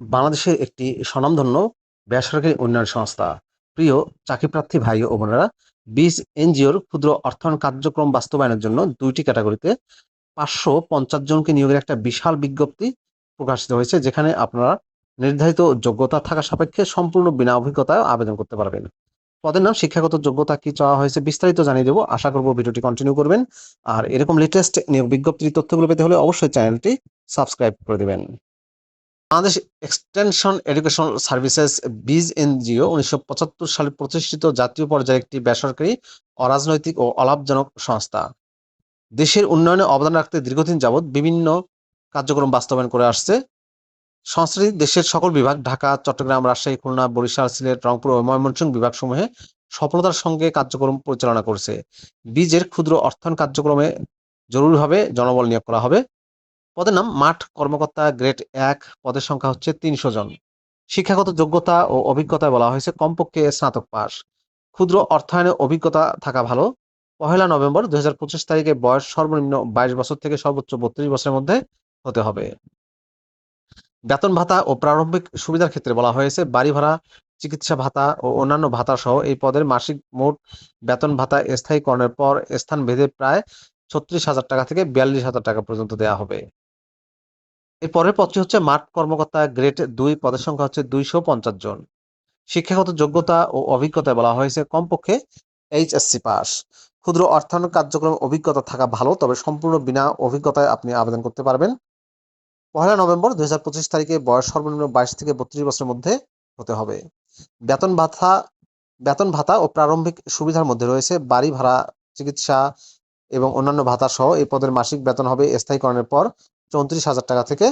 বাংলাদেশের একটি স্বনামধন্য বেসরকারি উন্নয়ন সংস্থা। প্রিয় চাকরিপ্রার্থী ভাই ও বোনেরা বিজ এনজিওর ক্ষুদ্র অর্থায়ন কার্যক্রম বাস্তবায়নের জন্য দুইটি ক্যাটাগরিতে পাঁচশো পঞ্চাশ জনকে নিয়োগের একটা বিশাল বিজ্ঞপ্তি প্রকাশিত হয়েছে, যেখানে আপনারা নির্ধারিত যোগ্যতা থাকা সাপেক্ষে সম্পূর্ণ বিনা অভিজ্ঞতায় আবেদন করতে পারবেন। পদের নাম, শিক্ষাগত যোগ্যতা কি চাওয়া হয়েছে বিস্তারিত জানিয়ে দেবো। আশা করব ভিডিওটি কন্টিনিউ করবেন। আর এরকম লেটেস্ট নিয়োগ বিজ্ঞপ্তির তথ্যগুলো পেতে হলে অবশ্যই চ্যানেলটি সাবস্ক্রাইব করে দেবেন। Bangladesh extension education services BEES NGO উনিশশো পঁচাত্তর সালে প্রতিষ্ঠিত জাতীয় পর্যায়ে একটি বেসরকারি অরাজনৈতিক ও অলাভজনক সংস্থা। দেশের উন্নয়নে অবদান রাখতে দীর্ঘদিন যাবৎ বিভিন্ন কার্যক্রম বাস্তবায়ন করে আসছে। সংস্থাটি দেশের সকল বিভাগ ঢাকা, চট্টগ্রাম, রাজশাহী, খুলনা, বরিশাল, সিলেট, রংপুর ও ময়মনসিংহ বিভাগসমূহে সফলতার সঙ্গে কার্যক্রম পরিচালনা করছে। বীজের ক্ষুদ্র অর্থায়ন কার্যক্রমে জরুরিভাবে জনবল নিয়োগ করা হবে। পদের নাম মাঠ কর্মকর্তা গ্রেড এক, পদের সংখ্যা হচ্ছে তিনশো জন। শিক্ষাগত যোগ্যতা ও অভিজ্ঞতায় বলা হয়েছে কমপক্ষে স্নাতক পাস ক্ষুদ্র অর্থায়নে অভিজ্ঞতা থাকা ভালো। পহেলা নভেম্বর দুই হাজার পঁচিশ তারিখে বয়স সর্বনিম্ন বাইশ বছর থেকে সর্বোচ্চ বত্রিশ বছরের মধ্যে হতে হবে। বেতন ভাতা ও প্রারম্ভিক সুবিধার ক্ষেত্রে বলা হয়েছে বাড়ি ভাড়া, চিকিৎসা ভাতা ও অন্যান্য ভাতা সহ এই পদের মাসিক মোট বেতন ভাতা স্থায়ীকরণের পর স্থান ভেদে প্রায় ছত্রিশ হাজার টাকা থেকে বিয়াল্লিশ হাজার টাকা পর্যন্ত দেওয়া হবে। এর পরের হচ্ছে মাঠ কর্মকর্তা গ্রেড দুই, পদের সংখ্যা হচ্ছে দুইশো পঞ্চাশ জন। শিক্ষাগত যোগ্যতা ও অভিজ্ঞতায় বলা হয়েছে, কমপক্ষে এইচএসসি পাস। ক্ষুদ্র অর্থায়ন কার্যক্রম অভিজ্ঞতা থাকা ভালো, তবে সম্পূর্ণ বিনা অভিজ্ঞতায় আপনি আবেদন করতে পারবেন। পহেলা নভেম্বর দুই হাজার পঁচিশ তারিখে বয়স সর্বনিম্ন বাইশ থেকে বত্রিশ বছরের মধ্যে হতে হবে। বেতন ভাতা বেতন ভাতা ও প্রারম্ভিক সুবিধার মধ্যে রয়েছে, বাড়ি ভাড়া, চিকিৎসা এবং অন্যান্য ভাতা সহ এই পদের মাসিক বেতন হবে স্থায়ীকরণের পর চৌত্রিশ হাজার টাকা থেকে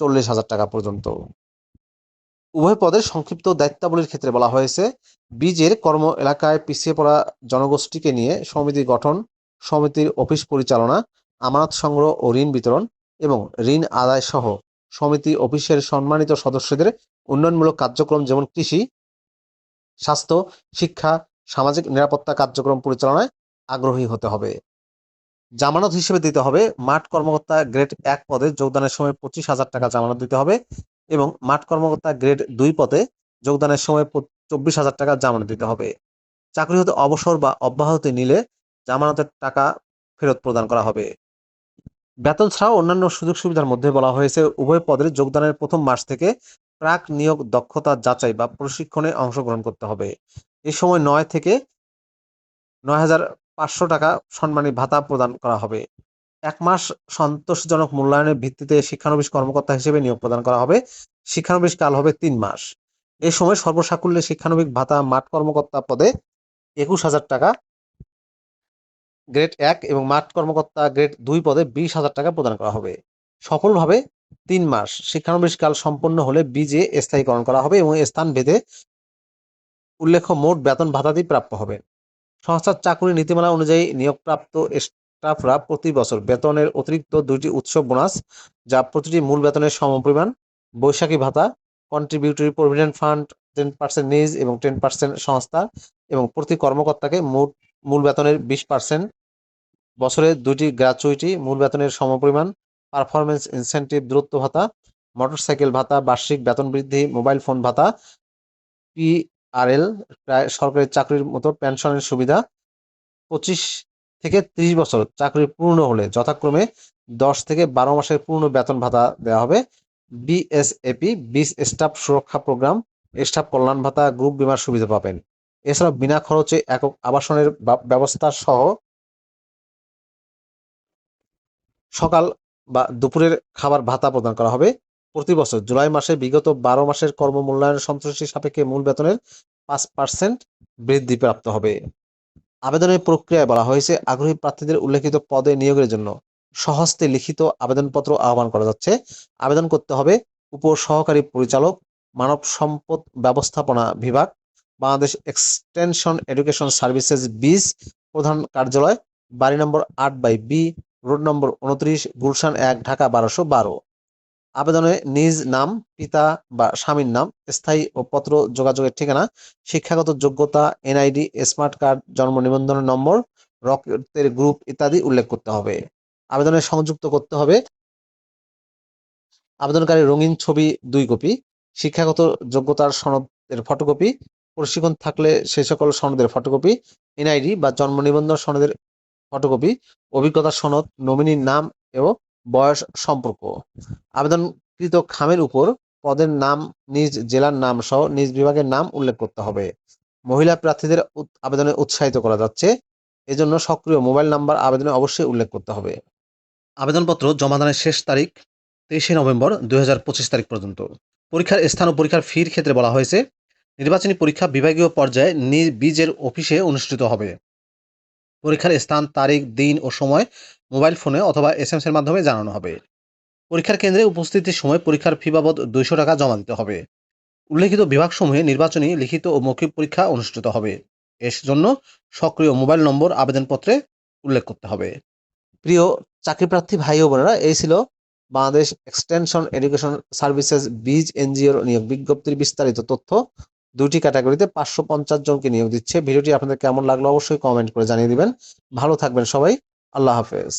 চল্লিশ হাজার টাকা পর্যন্ত। উভয় পদের সংক্ষিপ্ত দায়িত্বাবলীর ক্ষেত্রে বলা হয়েছে, বীজের কর্ম এলাকায় পিছিয়ে পড়া জনগোষ্ঠীকে নিয়ে সমিতি গঠন, সমিতির অফিস পরিচালনা, আমানত সংগ্রহ ও ঋণ বিতরণ এবং ঋণ আদায় সহ সমিতি অফিসের সম্মানিত সদস্যদের উন্নয়নমূলক কার্যক্রম যেমন কৃষি, স্বাস্থ্য, শিক্ষা, সামাজিক নিরাপত্তা কার্যক্রম পরিচালনায় আগ্রহী হতে হবে। জামানত হিসেবে দিতে হবে। মাঠ কর্মকর্তা গ্রেড এক পদে যোগদানের সময় পঁচিশ হাজার টাকা জামানত দিতে হবে এবং মাঠ কর্মকর্তা গ্রেড দুই পদে যোগদানের সময় চব্বিশ হাজার টাকা জামানত দিতে হবে। চাকরি হতে অবসর বা অব্যাহতি নিলে জামানতের টাকা ফেরত প্রদান করা হবে। বেতন ছাড়াও অন্যান্য সুযোগ সুবিধার মধ্যে বলা হয়েছে, উভয় পদের যোগদানের প্রথম মাস থেকে প্রাক নিয়োগ দক্ষতা যাচাই বা প্রশিক্ষণে অংশগ্রহণ করতে হবে। এ সময় নয় থেকে নয় হাজার পাঁচশো টাকা সম্মানী ভাতা প্রদান করা হবে। এক মাস সন্তোষজনক মূল্যায়নের ভিত্তিতে শিক্ষানবিশ কর্মকর্তা হিসেবে নিয়োগ প্রদান করা হবে। শিক্ষানবিশ কাল হবে তিন মাস। এ সময় সর্বসাকুল্যে শিক্ষানবিক ভাতা মাঠ কর্মকর্তা পদে একুশ হাজার টাকা, গ্রেড এক এবং মাঠ কর্মকর্তা গ্রেড দুই পদে বিশ হাজার টাকা প্রদান করা হবে। সফলভাবে তিন মাস শিক্ষানবিশ কাল সম্পন্ন হলে বিজে স্থায়ীকরণ করা হবে এবং স্থান ভেদে উল্লেখ্য মোট বেতন ভাতাদি প্রাপ্য হবে। সংস্থার চাকুরি নীতিমালা অনুযায়ী নিয়োগপ্রাপ্ত স্টাফরা প্রতি বছর বেতনের অতিরিক্ত দুইটি উৎসব বোনাস, যা প্রতিটি মূল বেতনের সমপরিমাণ বৈশাখী ভাতা contributory provident fund ten percent নিজ এবং টেন পার্সেন্ট সংস্থা এবং প্রতি কর্মকর্তাকে মোট মূল বেতনের বিশ পার্সেন্ট বছরে দুটি গ্র্যাচুইটি মূল বেতনের সমপরিমাণ পারফরমেন্স ইনসেন্টিভ দূরত্ব ভাতা মোটরসাইকেল ভাতা, বার্ষিক বেতন বৃদ্ধি মোবাইল ফোন ভাতা পিআরএল প্রায় সরকারি চাকরির মতো পেনশনের সুবিধা। পঁচিশ থেকে ত্রিশ বছর চাকরি পূর্ণ হলে যথাক্রমে দশ থেকে বারো মাসের পূর্ণ বেতন ভাতা দেওয়া হবে। বিএসএপি বিস স্টাফ সুরক্ষা প্রোগ্রাম, স্টাফ কল্যাণ ভাতা, গ্রুপ বিমার সুবিধা পাবেন। এছাড়া বিনা খরচে একক আবাসনের ব্যবস্থা সহ সকাল বা দুপুরের খাবার ভাতা প্রদান করা হবে। প্রতি বছর। জুলাই মাসে বিগত বারো মাসের কর্ম মূল্যায়ন সন্তুষ্টি সাপেক্ষে মূল বেতনের পাঁচ পার্সেন্ট বৃদ্ধি প্রাপ্ত হবে। আবেদনের প্রক্রিয়ায় বলা হয়েছে, আগ্রহী প্রার্থীদের উল্লেখিত পদে নিয়োগের জন্য সহস্তে লিখিত আবেদনপত্র আহ্বান করা যাচ্ছে। আবেদন করতে হবে উপ সহকারী পরিচালক, মানব সম্পদ ব্যবস্থাপনা বিভাগ, Bangladesh extension education services BEES প্রধান কার্যালয়, বাড়ি নম্বর আট বাই বি, রোড নম্বর উনত্রিশ গুলশান এক, ঢাকা বারোশো বারো। আবেদনে নিজ নাম, পিতা বা স্বামীর নাম, স্থায়ী ও পত্র যোগাযোগের ঠিকানা, শিক্ষাগত যোগ্যতা, এনআইডি, স্মার্ট কার্ড, জন্ম নিবন্ধনের নম্বর, রক্তের গ্রুপ ইত্যাদি উল্লেখ করতে হবে। আবেদনে সংযুক্ত করতে হবে আবেদনকারী রঙিন ছবি দুই কপি, শিক্ষাগত যোগ্যতার সনদের ফটোকপি, প্রশিক্ষণ থাকলে সেই সকল সনদের ফটোকপি, এনআইডি বা জন্ম নিবন্ধন সনদের ফটোকপি, অভিজ্ঞতা সনদ, নমিনির নাম এবং বয়স সম্পর্ক। আবেদনকৃত খামের উপর পদের নাম, নিজ জেলার নাম সহ নিজ বিভাগের নাম উল্লেখ করতে হবে। মহিলা প্রার্থীদের আবেদনে উৎসাহিত করা যাচ্ছে। এজন্য সক্রিয় মোবাইল নাম্বার আবেদনে অবশ্যই উল্লেখ করতে হবে। আবেদনপত্র জমাদানের শেষ তারিখ তেইশে নভেম্বর দুই হাজার পঁচিশ তারিখ পর্যন্ত। পরীক্ষার স্থান ও পরীক্ষার ফির ক্ষেত্রে বলা হয়েছে, নির্বাচনী পরীক্ষা বিভাগীয় পর্যায়ে নিজ বীজের অফিসে অনুষ্ঠিত হবে। পরীক্ষার স্থান, তারিখ, দিন ও সময় মোবাইল ফোনে অথবা এস এর মাধ্যমে জানানো হবে। পরীক্ষার কেন্দ্রে উপস্থিতির সময় পরীক্ষার ফি বাবদ দুইশো টাকা জমা দিতে হবে। উল্লেখিত বিভাগসমূহে নির্বাচনী, লিখিত ও মৌখিক পরীক্ষা অনুষ্ঠিত হবে। এর জন্য সক্রিয় মোবাইল নম্বর, আবেদনপত্রে উল্লেখ করতে হবে। প্রিয় চাকরিপ্রার্থী ভাই ও বোনেরা, এই ছিল বাংলাদেশ এক্সটেনশন এডুকেশন সার্ভিসেস বীজ এনজিওর নিয়োগ বিজ্ঞপ্তির বিস্তারিত তথ্য। দুটি ক্যাটাগরিতে পাঁচশো পঞ্চাশ জনকে নিয়োগ দিচ্ছে। ভিডিওটি আপনাদের কেমন লাগল অবশ্যই কমেন্ট করে জানিয়ে দিবেন। ভালো থাকবেন সবাই। আল্লাহ হাফেজ।